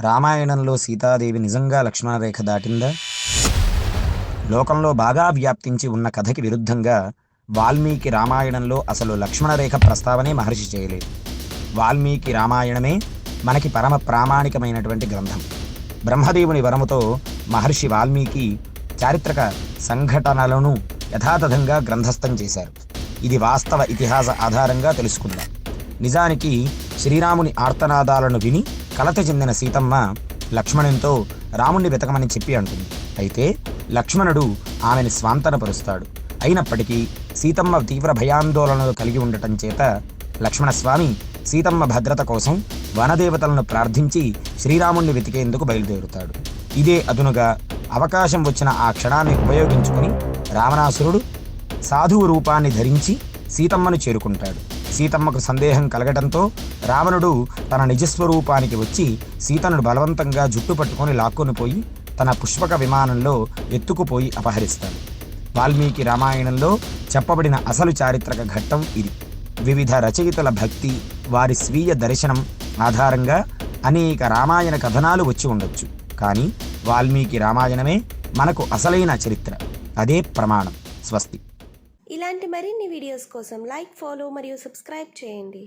రామాయణంలో సీతాదేవి నిజంగా లక్ష్మణరేఖ దాటిందా? లోకంలో బాగా వ్యాప్తించి ఉన్న కథకి విరుద్ధంగా వాల్మీకి రామాయణంలో అసలు లక్ష్మణరేఖ ప్రస్తావనే మహర్షి చేయలేదు. వాల్మీకి రామాయణమే మనకి పరమ ప్రామాణికమైనటువంటి గ్రంథం. బ్రహ్మదేవుని వరముతో మహర్షి వాల్మీకి చారిత్రక సంఘటనలను యథాతథంగా గ్రంథస్థం చేశారు. ఇది వాస్తవ ఇతిహాస ఆధారంగా తెలుసుకుందాం. నిజానికి శ్రీరాముని ఆర్తనాదాలను విని కలత చెందిన సీతమ్మ లక్ష్మణునితో రాముణ్ణి వెతకమని చెప్పి అంటుంది. అయితే లక్ష్మణుడు ఆమెను స్వాంతనపరుస్తాడు. అయినప్పటికీ సీతమ్మ తీవ్ర భయాందోళనలు కలిగి ఉండటం చేత లక్ష్మణస్వామి సీతమ్మ భద్రత కోసం వనదేవతలను ప్రార్థించి శ్రీరాముణ్ణి వెతికేందుకు బయలుదేరుతాడు. ఇదే అదునుగా అవకాశం వచ్చిన ఆ క్షణాన్ని ఉపయోగించుకుని రావణాసురుడు సాధువు రూపాన్ని ధరించి సీతమ్మను చేరుకుంటాడు. సీతమ్మకు సందేహం కలగటంతో రావణుడు తన నిజస్వరూపానికి వచ్చి సీతను బలవంతంగా జుట్టు పట్టుకొని లాక్కొని పోయి తన పుష్పక విమానంలో ఎత్తుకుపోయి అపహరిస్తాడు. వాల్మీకి రామాయణంలో చెప్పబడిన అసలు చారిత్రక ఘట్టం ఇది. వివిధ రచయితల భక్తి వారి స్వీయ దర్శనం ఆధారంగా అనేక రామాయణ కథనాలు వచ్చి ఉండొచ్చు. కానీ వాల్మీకి రామాయణమే మనకు అసలైన చరిత్ర. అదే ప్రమాణం. స్వస్తి. ఇలాంటి మరిన్ని వీడియోస్ కోసం లైక్ ఫాలో మరియు సబ్స్క్రైబ్ చేయండి.